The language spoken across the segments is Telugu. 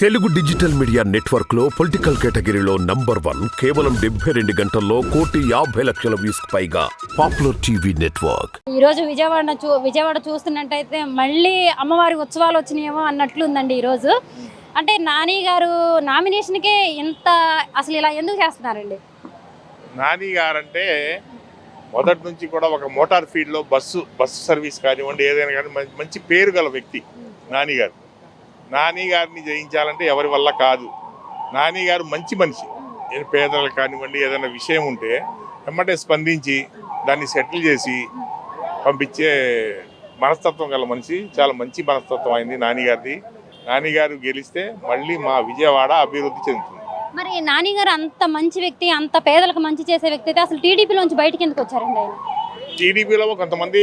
తెలుగు డిజిటల్ మీడియా నెట్వర్క్లో పొలిటికల్ కేటగిరీలో నంబర్ వన్ కేవలం డెబ్బై రెండు గంటల్లో కోటి యాభై లక్షల వ్యూస్ పైగా పాపులర్ టీవీ నెట్వర్క్. ఈ రోజు విజయవాడ చూ విజయవాడ చూస్తున్నట్టయితే మళ్ళీ అమ్మవారి ఉత్సవాలు వచ్చినాయేమో అన్నట్లు ఉందండి ఈరోజు అంటే నాని గారు నామినేషన్కే ఇంత అసలు ఇలా ఎందుకు చేస్తున్నారండి? నాని గారంటే మొదటి నుంచి కూడా ఒక మోటార్ ఫీల్డ్లో బస్సు బస్సు సర్వీస్ కానివ్వండి ఏదైనా కానీ మంచి- మంచి పేరు గల వ్యక్తి నాని గారు. నాని గారిని జయించాలంటే ఎవరి వల్ల కాదు. నాని గారు మంచి మనిషి. పేదలకు కానివ్వండి ఏదైనా విషయం ఉంటే వెంబటే స్పందించి దాన్ని సెటిల్ చేసి పంపించే మనస్తత్వం గల మనిషి చాలా మంచి మనస్తత్వం అయింది నాని గారిది. నాని గారు గెలిస్తే మళ్ళీ మా విజయవాడ అభివృద్ధి చెందుతుంది. మరి నాని గారు అంత మంచి వ్యక్తి అంత పేదలకు మంచి చేసే వ్యక్తి అయితే అసలు టీడీపీలోంచి బయటికి ఎందుకు వచ్చారండి ఆయన? టీడీపీలో కొంతమంది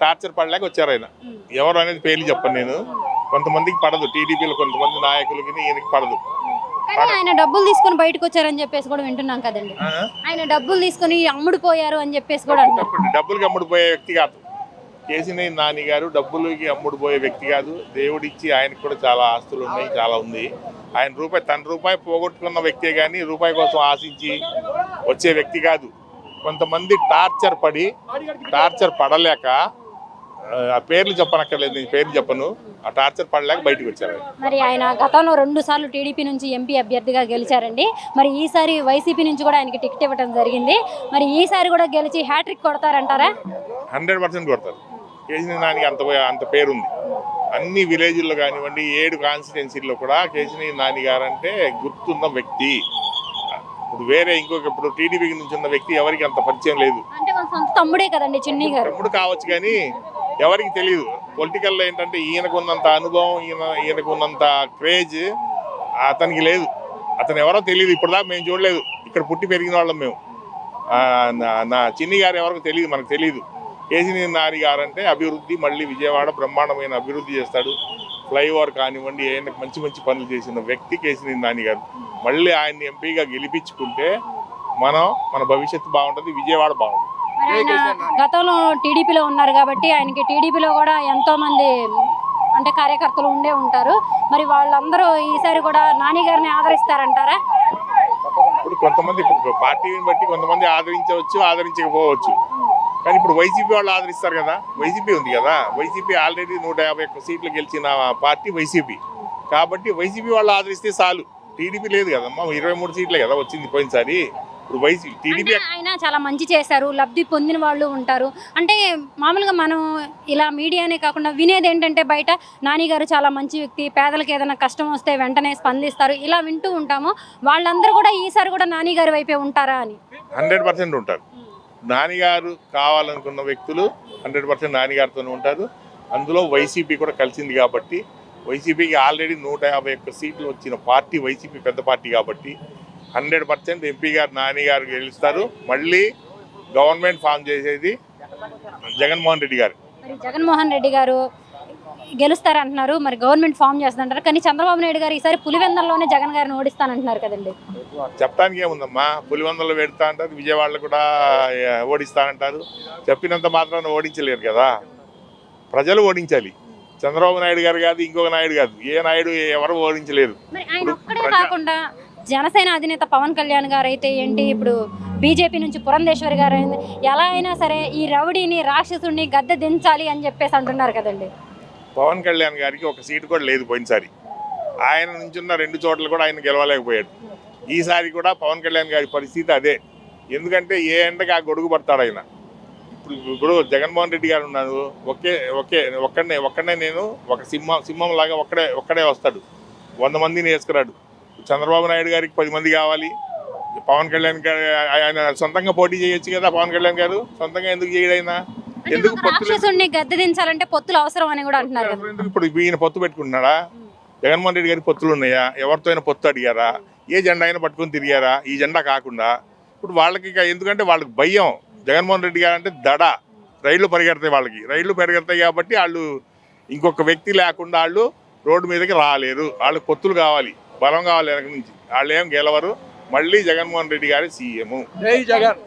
టార్చర్ పడలేక వచ్చారు ఆయన. ఎవరు అనేది పేర్లు చెప్పను నేను. కొంతమందికి పడదు. టీడీపీలో కొంతమంది నాయకులకి ఈయనకి పడదు. కానీ ఆయన డబ్బులు తీసుకొని బయటకు వచ్చారని చెప్పేసి కూడా వింటున్నాం కదండి? ఆయన డబ్బులు తీసుకొని అమ్ముడు పోయారు అని చెప్పేసి కూడా డబ్బులకి అమ్ముడుపోయే వ్యక్తి కాదు. కేసీనే నాని గారు డబ్బులకి అమ్ముడుపోయే వ్యక్తి కాదు. దేవుడిచ్చి ఆయనకు కూడా చాలా ఆస్తులు ఉన్నాయి చాలా ఉంది. ఆయన రూపాయి తన రూపాయి పోగొట్టుకున్న వ్యక్తే కానీ రూపాయి కోసం ఆశించి వచ్చే వ్యక్తి కాదు. కొంతమంది టార్చర్ పడి టార్చర్ పడలేక పేర్లు చెప్పనక్కర్లేదు నేను పేర్లు చెప్పను. ఆ టార్చర్ పడలేక బయటకు వచ్చారు. మరి ఆయన గతంలో రెండు సార్లు టీడీపీ నుంచి ఎంపీ అభ్యర్థిగా గెలిచారండి. మరి ఈసారి వైసీపీ నుంచి కూడా ఆయనకి టికెట్ ఇవ్వడం జరిగింది. మరి ఈసారి కూడా గెలిచి హ్యాట్రిక్ కొడతారంటారా? హండ్రెడ్ పర్సెంట్ కొడతారు. కేసీఆర్ నానికి అంత అంత పేరుంది. అన్ని విలేజ్ల్లో కానివ్వండి ఏడు కాన్స్టిట్యున్సీల్లో కూడా కేసీఆర్ నాని గారు అంటే గుర్తున్న వ్యక్తి. ఇప్పుడు వేరే ఇంకొక ఇప్పుడు టీడీపీ నుంచి ఉన్న వ్యక్తి ఎవరికి అంత పరిచయం లేదు. అంటే వాళ్ళ సొంత తమ్ముడే కదండి చిన్ని గారు. తమ్ముడు కావచ్చు కానీ ఎవరికి తెలియదు పొలిటికల్లో ఏంటంటే ఈయనకు ఉన్నంత అనుభవం ఈయన ఈయనకు ఉన్నంత క్రేజ్ అతనికి లేదు. అతను ఎవరో తెలియదు ఇప్పటిదాకా మేము చూడలేదు. ఇక్కడ పుట్టి పెరిగిన వాళ్ళం మేము. నా- చిన్ని గారు ఎవరికి తెలియదు మనకు తెలియదు కేసీఆర్ నాని గారు అంటే అభివృద్ధి మళ్ళీ విజయవాడ బ్రహ్మాండమైన అభివృద్ధి చేస్తాడు. ఫ్లైఓవర్ కానివ్వండి ఏమైనా మంచి మంచి పనులు చేసిన వ్యక్తి కేసీని నాని గారు. మళ్ళీ ఆయన్ని ఎంపీగా గెలిపించుకుంటే మనం మన భవిష్యత్తు బాగుంటుంది విజయవాడ బాగుంటుంది. ఆయన గతంలో టీడీపీలో ఉన్నారు కాబట్టి ఆయనకి టీడీపీలో కూడా ఎంతో మంది అంటే కార్యకర్తలు ఉండే ఉంటారు. మరి వాళ్ళందరూ ఈసారి కూడా నాని గారిని ఆదరిస్తారంటారా? ఇప్పుడు కొంతమంది పార్టీని బట్టి కొంతమంది ఆదరించవచ్చు ఆదరించకపోవచ్చు. కానీ ఇప్పుడు వైసీపీ వాళ్ళు ఆదరిస్తారు కదా. వైసీపీ ఉంది కదా. వైసీపీ ఆల్రెడీ నూట యాభై ఒక్క సీట్లు గెలిచిన పార్టీ వైసీపీ. కాబట్టి వైసీపీ వాళ్ళు ఆదరిస్తే చాలు. టీడీపీ లేదు కదమ్మా ఇరవై మూడు సీట్లే కదా వచ్చింది పోయినసారి. ఇప్పుడు వైసీపీ టీడీపీ ఆయన చాలా మంచి చేశారు లబ్ధి పొందిన వాళ్ళు ఉంటారు. అంటే మామూలుగా మనం ఇలా మీడియానే కాకుండా వినేది ఏంటంటే బయట నాని గారు చాలా మంచి వ్యక్తి పేదలకు ఏదైనా కష్టం వస్తే వెంటనే స్పందిస్తారు. ఇలా వింటూ ఉంటాము. వాళ్ళందరూ కూడా ఈసారి కూడా నాని గారి వైపే ఉంటారా అని. హండ్రెడ్ పర్సెంట్ ఉంటారు. నానిగారు కావాలనుకున్న వ్యక్తులు హండ్రెడ్ పర్సెంట్ నానిగారితోనే ఉంటారు. అందులో వైసీపీ కూడా కలిసింది కాబట్టి వైసీపీకి ఆల్రెడీ నూట యాభై ఒక్క సీట్లు వచ్చిన పార్టీ వైసీపీ పెద్ద పార్టీ కాబట్టి hundred percent MP garu Nani garu గెలుస్తారు. మళ్ళీ గవర్నమెంట్ ఫామ్ చేసేది జగన్మోహన్ రెడ్డి గారు. మరి జగన్మోహన్ రెడ్డి గారు గెలుస్తారంటున్నారు. మరి గవర్నమెంట్ ఫామ్ చేస్తుంటారు. కానీ చంద్రబాబు నాయుడు గారు ఈసారి పులివెందల్లోనే జగన్ గారిని ఓడిస్తానంటున్నారు కదండి. చెప్పడానికి ఏముందమ్మా? పులివందలు పెడతా అంటారు. విజయవాడలో కూడా ఓడిస్తానంటారు. చెప్పినంత మాత్రాన ఓడించలేరు కదా. ప్రజలు ఓడించాలి. చంద్రబాబు నాయుడు గారు కాదు ఇంకొక నాయుడు కాదు. ఏ నాయుడు ఎవరు ఓడించలేరు మరి ఆయన ఒక్కడే కాకుండా జనసేన అధినేత పవన్ కళ్యాణ్ గారు అయితే ఏంటి? ఇప్పుడు బీజేపీ నుంచి పురంధేశ్వరి గారు అయింది. ఎలా అయినా సరే ఈ రౌడీని రాక్షసుడిని గద్దె దించాలి అని చెప్పేసి అంటున్నారు కదండి. పవన్ కళ్యాణ్ గారికి ఒక సీటు కూడా లేదు పోయినసారి. ఆయన నుంచున్న రెండు చోట్ల కూడా ఆయన గెలవలేకపోయాడు. ఈసారి కూడా పవన్ కళ్యాణ్ గారి పరిస్థితి అదే. ఎందుకంటే ఏ ఎండకి ఆ గొడుగు పడతాడు ఆయన? ఇప్పుడు ఇప్పుడు జగన్మోహన్ రెడ్డి గారు ఉన్నారు ఒకే ఒకే ఒక్కడనే ఒక్కడనే నేను ఒక సింహం సింహం లాగా ఒక్కడే ఒక్కడే వస్తాడు. వంద మందిని వేసుకురాడు చంద్రబాబు నాయుడు గారికి పది మంది కావాలి. పవన్ కళ్యాణ్ గారు ఆయన సొంతంగా పోటీ చేయొచ్చు కదా పవన్ కళ్యాణ్ గారు. సొంతంగా ఎందుకు చేయడు ఆయన అంటే ఎందుకు రాక్షసుడిని గద్దె దించాలంటే పొత్తులు అవసరం అని కూడా అంటున్నారు ఇప్పుడు ఈయన పొత్తు పెట్టుకుంటున్నాడా? జగన్మోహన్ రెడ్డి గారికి పొత్తులు ఉన్నాయా? ఎవరితో అయినా పొత్తు అడిగారా? ఏ జెండా అయినా పట్టుకొని తిరిగారా? ఈ జెండా కాకుండా. ఇప్పుడు వాళ్ళకి ఎందుకంటే వాళ్ళకి భయం. జగన్మోహన్ రెడ్డి గారు అంటే దడ. రైళ్ళు పరిగెడతాయి వాళ్ళకి. రైళ్ళు పరిగెడతాయి కాబట్టి వాళ్ళు ఇంకొక వ్యక్తి లేకుండా వాళ్ళు రోడ్డు మీదకి రాలేరు వాళ్ళకి కొత్తులు కావాలి. బలం కావాలి వెనక నుంచి. వాళ్ళు ఏం గెలవరు. మళ్ళీ జగన్మోహన్ రెడ్డి గారి సీఎం జై జగన్.